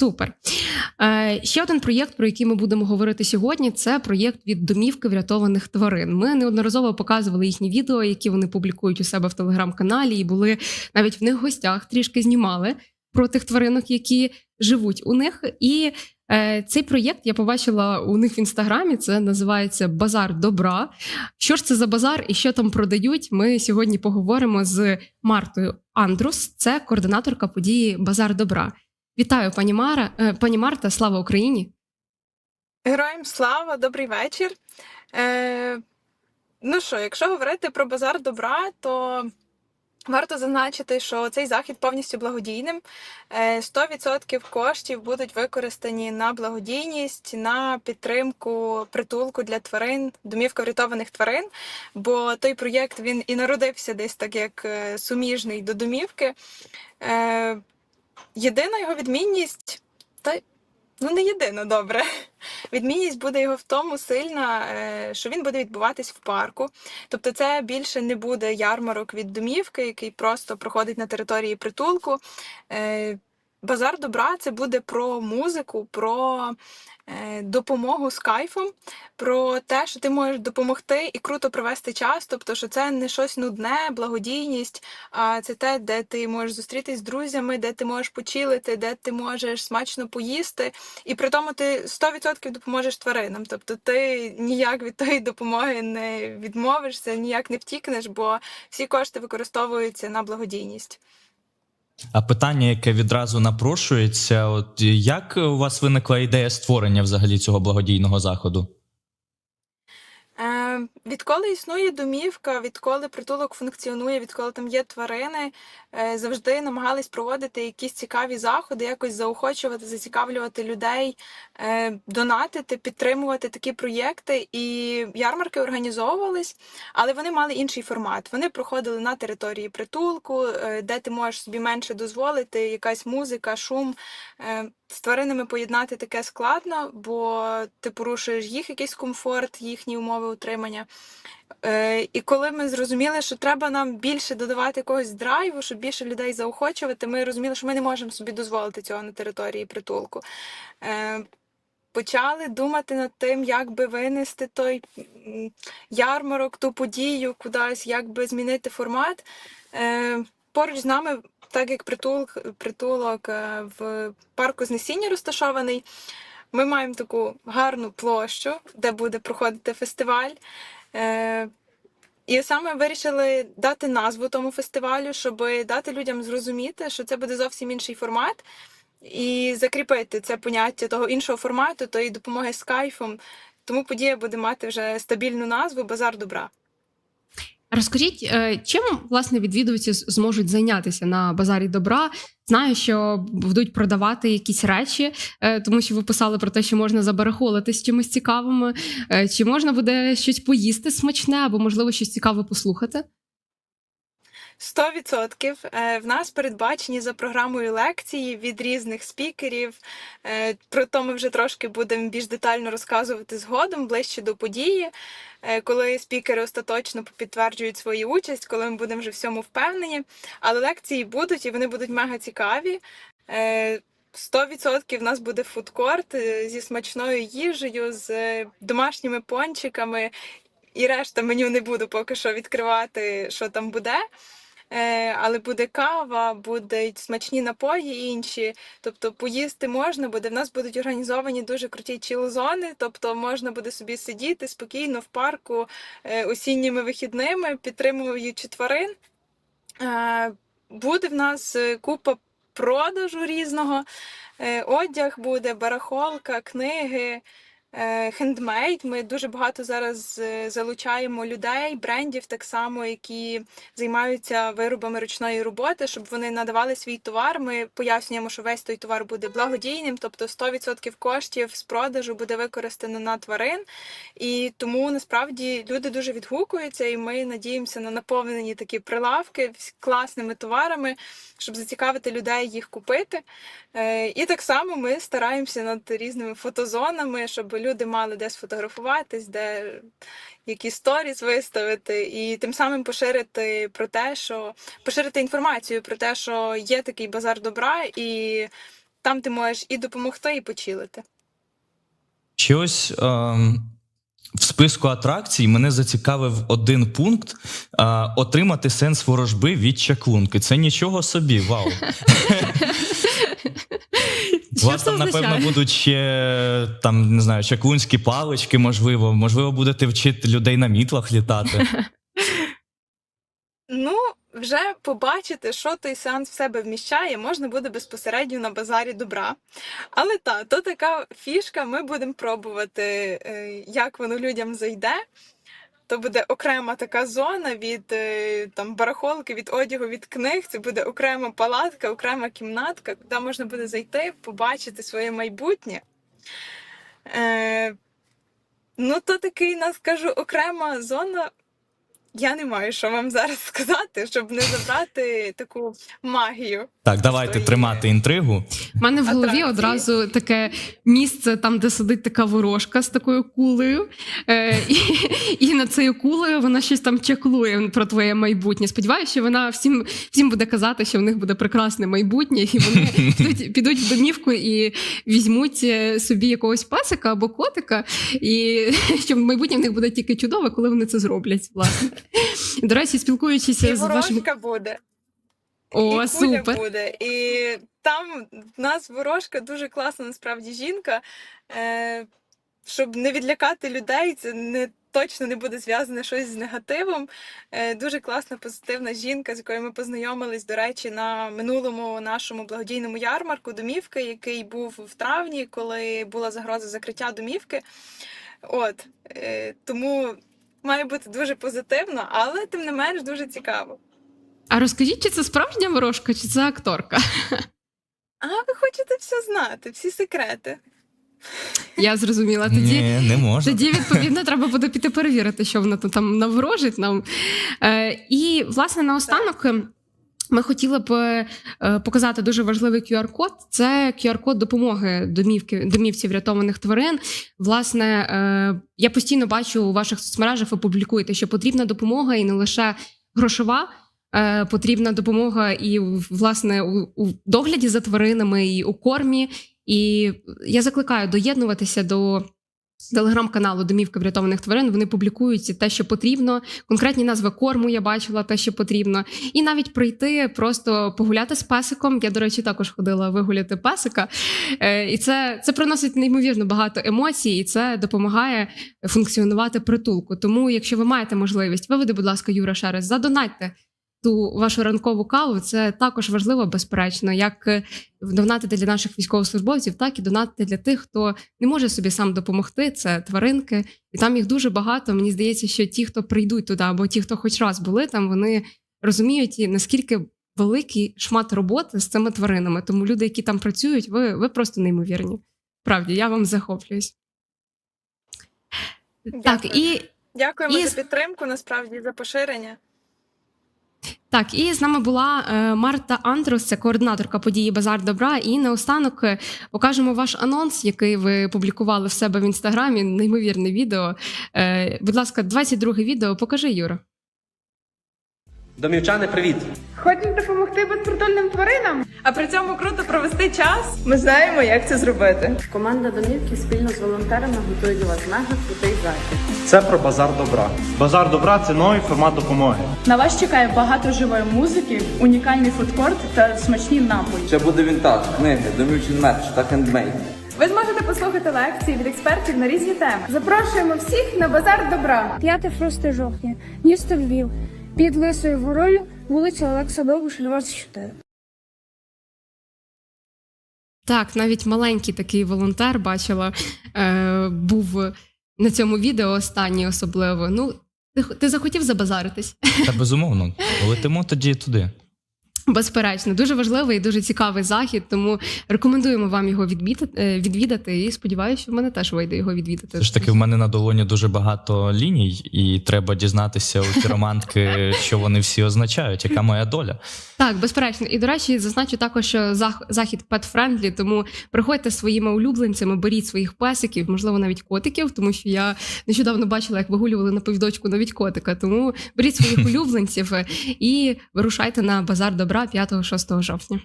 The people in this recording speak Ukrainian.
Супер. Е, ще один проєкт, про який ми будемо говорити сьогодні, це проєкт від домівки врятованих тварин. Ми неодноразово показували їхні відео, які вони публікують у себе в телеграм-каналі, і були навіть в них гостях трішки знімали про тих тваринок, які живуть у них. І е, цей проєкт я побачила у них в інстаграмі. Це називається Базар добра. Що ж це за базар і що там продають? Ми сьогодні поговоримо з Мартою Андрус, це координаторка події Базар добра. Вітаю, пані Мара, е, пані Марта, слава Україні. Героям слава, добрий вечір. Е, ну що, якщо говорити про базар добра, то варто зазначити, що цей захід повністю благодійним. Е, 100% коштів будуть використані на благодійність, на підтримку притулку для тварин, домівка врятованих тварин. Бо той проєкт він і народився десь так як е, суміжний до домівки. Е, єдина його відмінність, та ну не єдина, добре. Відмінність буде його в тому сильна, е, що він буде відбуватись в парку. Тобто, це більше не буде ярмарок від домівки, який просто проходить на території притулку. Базар добра це буде про музику, про е, допомогу з кайфом, про те, що ти можеш допомогти і круто провести час. Тобто, що це не щось нудне, благодійність, а це те, де ти можеш зустрітись з друзями, де ти можеш почилити, де ти можеш смачно поїсти. І при тому ти 100% допоможеш тваринам. Тобто ти ніяк від тої допомоги не відмовишся, ніяк не втікнеш, бо всі кошти використовуються на благодійність. А питання, яке відразу напрошується: от як у вас виникла ідея створення взагалі цього благодійного заходу? Відколи існує домівка, відколи притулок функціонує, відколи там є тварини, е, завжди намагались проводити якісь цікаві заходи, якось заохочувати, зацікавлювати людей, е, донатити, підтримувати такі проєкти. І ярмарки організовувались, але вони мали інший формат. Вони проходили на території притулку, е, де ти можеш собі менше дозволити, якась музика, шум. З тваринами поєднати таке складно, бо ти порушуєш їх якийсь комфорт, їхні умови утримання. Е, І коли ми зрозуміли, що треба нам більше додавати якогось драйву, щоб більше людей заохочувати, ми розуміли, що ми не можемо собі дозволити цього на території притулку. Е, Почали думати над тим, як би винести той ярмарок, ту подію кудись, як би змінити формат. Е, Поруч з нами, так як притулок, притулок в парку Знесіння розташований, ми маємо таку гарну площу, де буде проходити фестиваль. Е, І саме вирішили дати назву тому фестивалю, щоб дати людям зрозуміти, що це буде зовсім інший формат, і закріпити це поняття того іншого формату, тої допомоги з кайфом. Тому подія буде мати вже стабільну назву Базар добра. Розкажіть, е, чим власне відвідувачі зможуть зайнятися на базарі добра? Знаю, що будуть продавати якісь речі, е, тому що ви писали про те, що можна забарахолитись чимось цікавим. Е, Чи можна буде щось поїсти смачне або, можливо, щось цікаве послухати? Сто відсотків Е, в нас передбачені за програмою лекції від різних спікерів. Е, Про то ми вже трошки будемо більш детально розказувати згодом, ближче до події, е, коли спікери остаточно підтверджують свою участь, коли ми будемо вже всьому впевнені. Але лекції будуть і вони будуть мега цікаві. Е, 100% в нас буде фудкорт зі смачною їжею, з домашніми пончиками. І решта меню не буду поки що відкривати, що там буде. Е, але буде кава, будуть смачні напої інші. Тобто поїсти можна буде. В нас будуть організовані дуже круті чіл-зони, тобто можна буде собі сидіти спокійно в парку е, осінніми вихідними, підтримуючи тварин. Е, Буде в нас купа продажу різного. Одяг буде, барахолка, книги. Е, Хендмейд. Ми дуже багато зараз е, залучаємо людей, брендів так само, які займаються виробами ручної роботи, щоб вони надавали свій товар. Ми пояснюємо, що весь той товар буде благодійним, тобто 100% коштів з продажу буде використано на тварин. І тому насправді люди дуже відгукуються, і ми надіємося на наповнені такі прилавки всь- класними товарами, щоб зацікавити людей їх купити. Е, І так само ми стараємося над різними фотозонами, щоб люди мали де сфотографуватись, де які сторіс виставити, і тим самим поширити про те, що поширити інформацію про те, що є такий базар добра, і там ти можеш і допомогти, і почилити. Чи ось ем, в списку атракцій мене зацікавив один пункт е, отримати сенс ворожби від чаклунки. Це нічого собі, вау. У вас там, напевно, будуть ще там, не знаю, чаклунські палички, можливо. Можливо, будете вчити людей на мітлах літати. Ну, вже побачити, що той сеанс в себе вміщає, можна буде безпосередньо на базарі добра. Але та, то така фішка, ми будемо пробувати, е, як воно людям зайде. То буде окрема така зона від е, там барахолки, від одягу, від книг. Це буде окрема палатка, окрема кімнатка, куди можна буде зайти, побачити своє майбутнє. Е, ну, то такий, нас кажу, окрема зона. Я не маю що вам зараз сказати, щоб не забрати таку магію. Так, давайте Свої. тримати інтригу. У мене в голові Атракції. одразу таке місце, там, де сидить така ворожка з такою кулею, е, і, і над цією кулею вона щось там чаклує про твоє майбутнє. Сподіваюся, що вона всім, всім буде казати, що в них буде прекрасне майбутнє, і вони підуть, підуть в домівку і візьмуть е, собі якогось песика або котика, і що майбутнє в них буде тільки чудове, коли вони це зроблять. Власне. До речі, спілкуючися І з вашим. буде. О, і куля буде. І там в нас ворожка дуже класна, насправді жінка. Е, щоб не відлякати людей, це не точно не буде зв'язане щось з негативом. Е, дуже класна, позитивна жінка, з якою ми познайомились, до речі, на минулому нашому благодійному ярмарку домівки, який був в травні, коли була загроза закриття домівки. От е, тому має бути дуже позитивно, але тим не менш дуже цікаво. А розкажіть, чи це справжня ворожка, чи це акторка? А ви хочете все знати, всі секрети. Я зрозуміла. Тоді, Ні, не можна. тоді відповідно, треба буде піти перевірити, що вона там наворожить нам. Е, і, власне, наостанок. Ми хотіли б е, показати дуже важливий QR-код. Це QR-код допомоги домівки, домівці врятованих тварин. Власне, е, я постійно бачу у ваших соцмережах, ви публікуєте, що потрібна допомога і не лише грошова. Е, Потрібна допомога і власне у догляді за тваринами, і у кормі. І я закликаю доєднуватися до телеграм-каналу Домівка врятованих тварин. Вони публікують те, що потрібно. Конкретні назви корму я бачила, те, що потрібно. І навіть прийти, просто погуляти з песиком. Я, до речі, також ходила вигуляти песика. Е, І це, це приносить неймовірно багато емоцій, і це допомагає функціонувати притулку. Тому, якщо ви маєте можливість, виведи, будь ласка, Юра, раз, задонатьте ту вашу ранкову каву. Це також важливо, безперечно, як е, донатити для наших військовослужбовців, так і донатити для тих, хто не може собі сам допомогти. Це тваринки, і там їх дуже багато. Мені здається, що ті, хто прийдуть туди, або ті, хто хоч раз були там, вони розуміють і наскільки великий шмат роботи з цими тваринами. Тому люди, які там працюють, ви, ви просто неймовірні. Правді, я вам захоплююсь. Так, і Дякуємо І- за підтримку, насправді за поширення. Так, і з нами була е, Марта Андрус, це координаторка події Базар Добра. І наостанок е, покажемо ваш анонс, який ви публікували в себе в інстаграмі. Неймовірне відео. Е, будь ласка, 22 відео. Покажи, Юра. Домівчани, привіт! Хочеш допомогти безпритульним тваринам? А при цьому круто провести час. Ми знаємо, як це зробити. Команда домівки спільно з волонтерами готує для вас мега крутий захід. Це про базар добра. Базар добра це новий формат допомоги. На вас чекає багато живої музики, унікальний фудкорт та смачні напої. Ще буде вінтаж, книги, домівчий мерч та хендмейд. Ви зможете послухати лекції від експертів на різні теми. Запрошуємо всіх на базар добра. 5-6 жовтня, місто Львів, під Лисою ворою вулиця Олекса Довбуша, 24. Так, навіть маленький такий волонтер бачила, е, був на цьому відео останній особливо. Ну, ти, ти захотів забазаритись? Та безумовно, летимо тоді туди. Безперечно, дуже важливий і дуже цікавий захід, тому рекомендуємо вам його відвідати, е, відвідати і сподіваюся, що в мене теж вийде його відвідати. Все ж таки, в мене на долоні дуже багато ліній, і треба дізнатися у піромантки, що вони всі означають, яка моя доля. Так, безперечно. І до речі, зазначу також, що зах- захід pet-friendly, тому приходьте своїми улюбленцями, беріть своїх песиків, можливо, навіть котиків, тому що я нещодавно бачила, як вигулювали на повідочку навіть котика. Тому беріть своїх улюбленців і вирушайте на базар добра 5-6 жовтня.